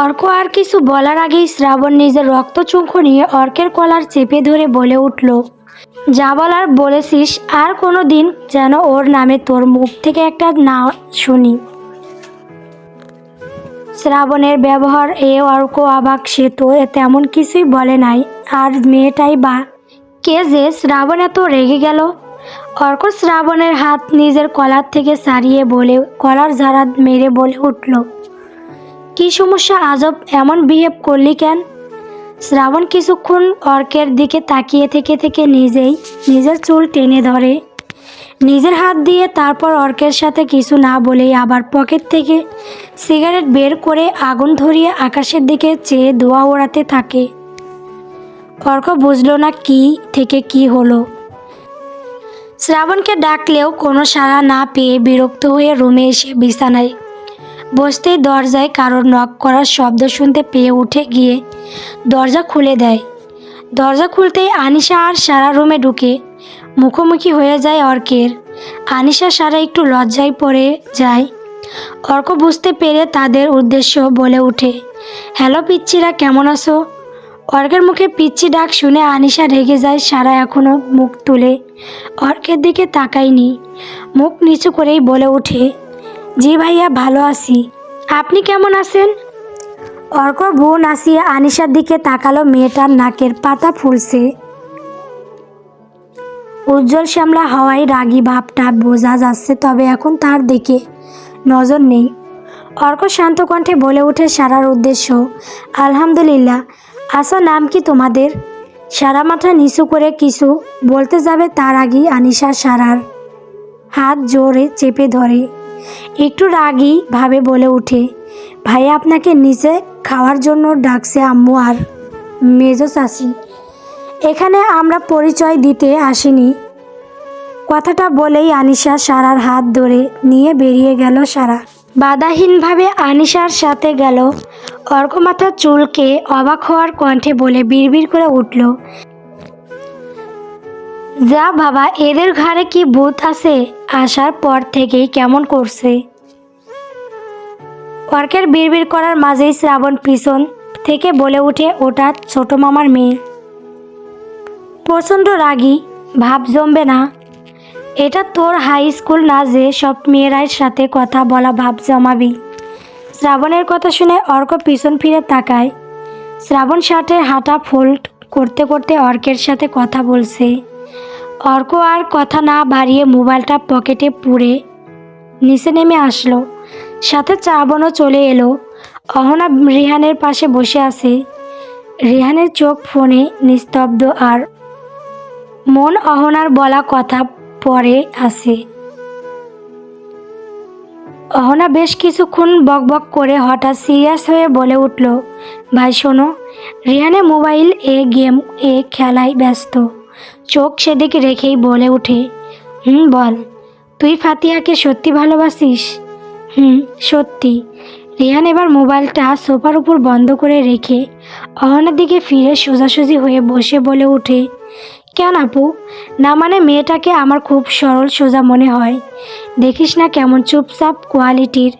অর্ক আর কিছু বলার আগেই শ্রাবণ নিজের রক্তচুঙ্খ নিয়ে অর্কের কলার চেপে ধরে বলে উঠল, যা বলার বলেছিস, আর কোনো দিন যেন ওর নামে তোর মুখ থেকে একটা না শুনি। শ্রাবণের ব্যবহার এ অর্ক অবাক, সে তো তেমন কিছুই বলে নাই, আর মেয়েটাই বা কে যে শ্রাবণ এত রেগে গেল। অর্ক শ্রাবণের হাত নিজের কলার থেকে সারিয়ে বলে, কলার ঝাড়া মেরে বলে উঠল কি সমস্যা আজব, এমন বিহেভ করলি কেন? শ্রাবণ কিছুক্ষণ অর্কের দিকে তাকিয়ে থেকে থেকে নিজেই নিজের চুল টেনে ধরে। নিজের হাত দিয়ে তারপর অর্কের সাথে কিছু না বলেই আবার পকেট থেকে সিগারেট বের করে আগুন ধরিয়ে আকাশের দিকে চেয়ে ধোয়া ওড়াতে থাকে। অর্ক বুঝলো না কি থেকে কি হলো। শ্রাবণকে ডাকলেও কোনো সাড়া না পেয়ে বিরক্ত হয়ে রুমে এসে বিছানায় বসতেই দরজায় কারোর নক করার শব্দ শুনতে পেয়ে উঠে গিয়ে দরজা খুলে দেয়। দরজা খুলতেই আনিশা আর সারা রুমে ঢুকে মুখোমুখি হয়ে যায় অর্কের। আনিশা সারা একটু লজ্জায় পড়ে যায়। অর্ক বুঝতে পেরে তাদের উদ্দেশ্য বলে ওঠে, হ্যালো পিচ্চিরা কেমন আছো? অর্কের মুখে পিচ্ছি ডাক শুনে আনিশা রেগে যায়, সারা এখনও মুখ তুলে। অর্কের দিকে তাকায়নি, মুখ নিচু করেই বলে ওঠে জি ভাইয়া, ভালো আছি। আপনি কেমন আছেন? অর্ক বোন আসিয়া আনিশার দিকে তাকালো, মেয়েটার নাকের পাতা ফুলছে। উজ্জ্বল শ্যামলা হওয়ায় রাগী ভাবটা বোঝা যাচ্ছে, তবে এখন তার দিকে নজর নেই। অর্ক শান্ত কণ্ঠে বলে ওঠে সারার উদ্দেশ্য, আলহামদুলিল্লাহ। আসা নাম কি তোমাদের? সারা মাথা নিচু করে কিছু বলতে যাবে তার আগেই আনিশা সারার হাত জোরে চেপে ধরে। একটু রাগী ভাবে বলে ওঠে ভাই, আপনাকে নিচে খাওয়ার জন্য ডাকছে আম্মু আর মেজো চাষি এখানে আমরা পরিচয় দিতে আসিনি। কথাটা বলেই আনিশা সারার হাত ধরে নিয়ে বেরিয়ে গেল সারা। বাধাহীনভাবে আনিশার সাথে গেল। অর্কমাথা চুলকে অবাক হওয়ার কণ্ঠে বলে বিড়বিড় করে উঠল, যা বাবা, এদের ঘরে কি ভূত আছে? আসার পর থেকেই কেমন করছে। অর্কের বিড়বিড় করার মাঝেই শ্রাবণ পিছন থেকে বলে উঠে ওটা ছোট মামার মেয়ে। প্রচণ্ড রাগী, ভাব জমবে না। এটা তোর হাই স্কুল না যে সব মেয়েরাই সাথে কথা বলা ভাব জমাবি। শ্রাবণের কথা শুনে অর্ক পিছন ফিরে তাকায়। শ্রাবণ শার্টের হাঁটা ফোল্ড করতে করতে অর্কের সাথে কথা বলছে। অর্ক আর কথা না বাড়িয়ে মোবাইলটা পকেটে পুড়ে নিচে নেমে আসলো। সাথে চাবনও চলে এলো। অহনা রিহানের পাশে বসে আছে। রিহানের চোখ ফোনে নিস্তব্ধ আর মন অহনার বলা কথা পরে আছে। অহনা বেশ কিছুক্ষণ বকবক করে হঠাৎ সিরিয়াস হয়ে বলে উঠল, ভাই শোনো রিহানে মোবাইল এ গেম এ খেলায় ব্যস্ত। চোখ সেদিকে রেখেই বলে ওঠে হুম, বল, তুই ফাতিহাকে সত্যি ভালোবাসিস? হুম, সত্যি। রিহান এবার মোবাইলটা সোফার উপর বন্ধ করে রেখে অহনার দিকে ফিরে সোজাসুজি হয়ে বসে বলে ওঠে কেন আপু? না মানে মেয়েটাকে আমার খুব সরল সোজা মনে হয়। দেখিস না কেমন চুপচাপ কোয়ালিটির।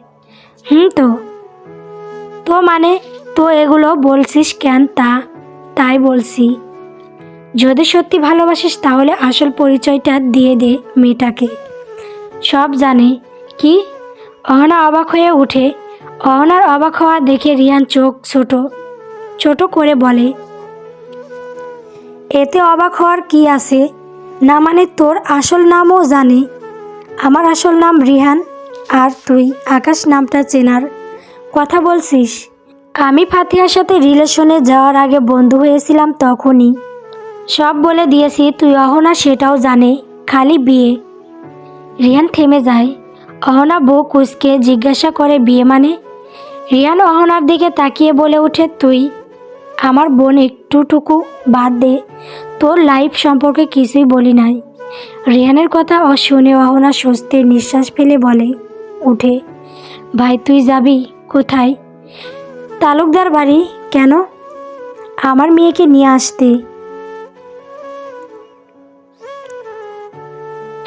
হুম তো। তো মানে? তো এগুলো বলছিস কেন তা? তাই বলছি। যদি সত্যি ভালোবাসিস তাহলে আসল পরিচয়টা দিয়ে দে মেয়েটাকে। সব জানে। কি? অহনা অবাক হয়ে উঠে। অহনার অবাক হওয়া দেখে রিয়ান চোখ ছোট। ছোট করে বলে, এতে অবাক হওয়ার কি আছে? না মানে তোর আসল নামও জানে। আমার আসল নাম রিহান আর তুই আকাশ নামটা চেনার। কথা বলছিস? আমি ফাতিহার সাথে রিলেশনে যাওয়ার আগে বন্ধু হয়েছিলাম তখনই। সব বলে দিয়েছি, তুই অহনা সেটাও জানে, খালি বিয়ে। রিয়ান থেমে যায়। অহনা বউ কুসকে জিজ্ঞাসা করে, বিয়ে মানে? রিয়ান অহনার দিকে তাকিয়ে বলে ওঠে, তুই আমার বোন একটুটুকু বাদ দে, তোর লাইফ সম্পর্কে কিছুই বলি নাই। রিয়ানের কথা অ শুনে অহনা স্বস্তির নিঃশ্বাস ফেলে বলে, উঠে, ভাই তুই যাবি কোথায়? তালুকদার বাড়ি, কেন? আমার মেয়েকে নিয়ে আসতে।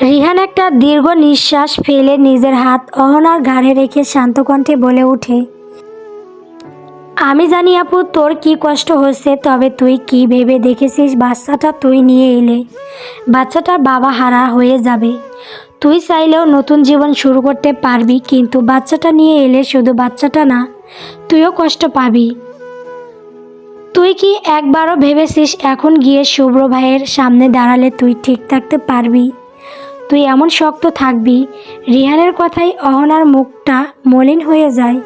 রিহান একটা দীর্ঘ নিঃশ্বাস ফেলে নিজের হাত অহনার ঘাড়ে রেখে শান্ত কণ্ঠে বলে ওঠে, আমি জানি আপু, তোর কি কষ্ট হচ্ছে, তবে তুই কি ভেবে দেখেছিস বাচ্চাটা তুই নিয়ে এলে? বাচ্চাটার বাবা হারা হয়ে যাবে। তুই চাইলেও নতুন জীবন শুরু করতে পারবি, কিন্তু বাচ্চাটা নিয়ে এলে শুধু বাচ্চাটা না, তুইও কষ্ট পাবি। তুই কি একবারও ভেবেছিস এখন গিয়ে শুভ্র ভাইয়ের সামনে দাঁড়ালে তুই ঠিক থাকতে পারবি? তুই এমন শক্ত থাকবি, রিহানের কথাই অহনার মুখটা মলিন হয়ে যায়।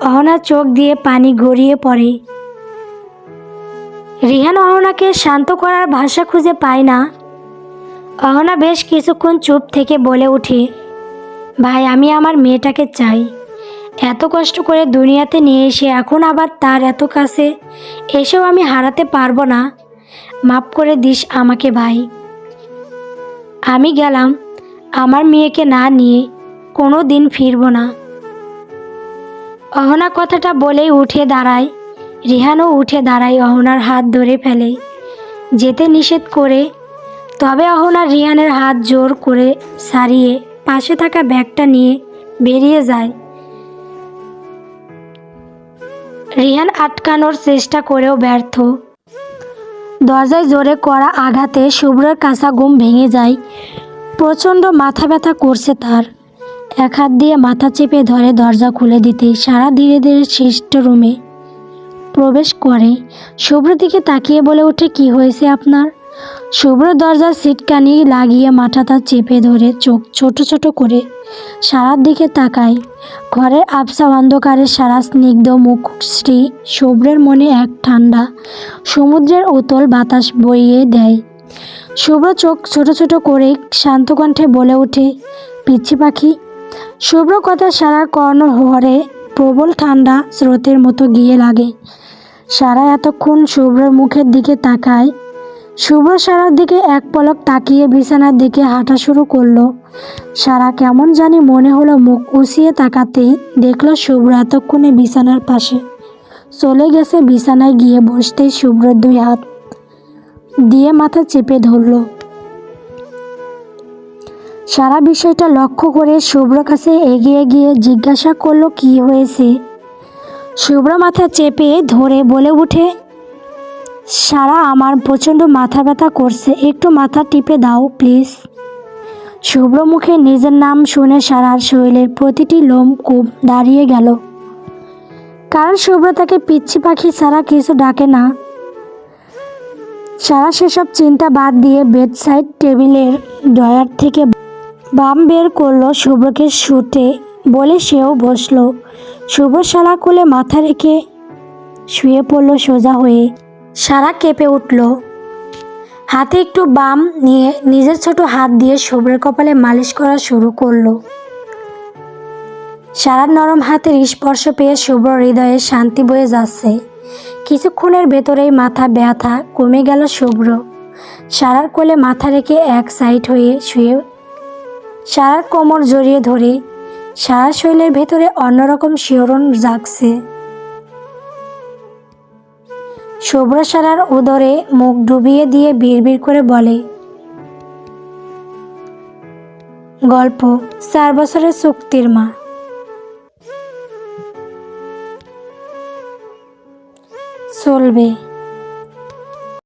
অহনার চোখ দিয়ে পানি গড়িয়ে পড়ে। রিহান অহনাকে শান্ত করার ভাষা খুঁজে পায় না। অহনা বেশ কিছুক্ষণ চুপ থেকে বলে ওঠে, ভাই, আমি আমার মেয়েটাকে চাই। এত কষ্ট করে দুনিয়াতে নিয়ে এসে এখন আবার তার এত কাছে, এসেও আমি হারাতে পারব না। মাফ করে দিস আমাকে, ভাই। আমি গেলাম। আমার মেয়েকে না নিয়ে কোনো দিন ফিরবো না। অহনা কথাটা বলেই উঠে দাঁড়ায়। রিহানও উঠে দাঁড়ায় অহনার হাত ধরে ফেলে। যেতে নিষেধ করে, তবে অহনা রিহানের হাত জোর করে সারিয়ে পাশে থাকা ব্যাগটা নিয়ে বেরিয়ে যায়। রিহান আটকানোর চেষ্টা করেও ব্যর্থ। দরজায় জোরে করা আঘাতে শুভ্রের কাঁচা ঘুম ভেঙে যায়। প্রচণ্ড মাথা ব্যথা করছে তার। এক হাত দিয়ে মাথা চেপে ধরে দরজা খুলে দিতে সারা ধীরে ধীরে শিষ্ট রুমে প্রবেশ করে। শুভ্র দিকে তাকিয়ে বলে ওঠে, কি হয়েছে আপনার? শুভ্র দরজার সিটকানি লাগিয়ে মাথাটা চেপে ধরে চোখ ছোট ছোট করে সারার দিকে তাকায়। ঘরের আবসা অন্ধকারে সারা স্নিগ্ধ মুখশ্রী শুভ্রের মনে এক ঠান্ডা, সমুদ্রের উতল বাতাস বইয়ে দেয়। শুভ্র চোখ ছোট ছোট করে শান্ত কণ্ঠে বলে ওঠে, পিচ্ছি পাখি। শুভ্র কথা সারা কর্ণ হরে প্রবল ঠান্ডা স্রোতের মতো গিয়ে লাগে। সারা এতক্ষণ শুভ্রের মুখের দিকে তাকায় শুভ্র সারার দিকে এক পলক তাকিয়ে বিছানার দিকে হাঁটা শুরু করল। সারা কেমন জানি মনে হলো মুখ উঁচিয়ে তাকাতেই দেখল শুভ্র এতক্ষণে বিছানার পাশে। চলে গেছে বিছানায় গিয়ে বসতেই শুভ্র দুই হাত দিয়ে মাথা চেপে ধরলো। সারা বিষয়টা লক্ষ্য করে শুভ্র কাছে এগিয়ে গিয়ে জিজ্ঞাসা করল, কি হয়েছে? শুভ্র মাথা চেপে ধরে বলে উঠে সারা আমার প্রচণ্ড মাথা ব্যথা করছে। একটু মাথা টিপে দাও, প্লিজ। শুভ্র মুখে নিজের নাম শুনে সারার শরীরের প্রতিটি লোম কূপ দাঁড়িয়ে গেল। কারণ শুভ্র তাকে পিচ্ছি পাখি ছাড়া কিছু ডাকে না। সারা সেসব চিন্তা বাদ দিয়ে বেডসাইড টেবিলের ড্রয়ার থেকে বাম বের করল শুভ্রকে শুতে বলে সেও বসল। শুভ্র শালা কোলে মাথা রেখে শুয়ে পড়ল সোজা হয়ে। সারা কেঁপে উঠল। হাতে একটু বাম নিয়ে নিজের ছোট হাত দিয়ে শুভ্রের কপালে মালিশ করা শুরু করল। সারার নরম হাতের স্পর্শ পেয়ে শুভ্র হৃদয়ে শান্তি বয়ে যাচ্ছে। কিছুক্ষণের ভেতরেই মাথা ব্যথা কমে গেল শুভ্র। সারার কোলে মাথা রেখে এক সাইড হয়ে শুয়ে সারার কোমর জড়িয়ে ধরে সারা শৈলের ভেতরে অন্যরকম শিহরণ জাগছে। শুভ্র সারার উদরে মুখ ডুবিয়ে দিয়ে বিড়বিড় করে বলে, গল্প, চার বছরের চুক্তির মা। চলবে।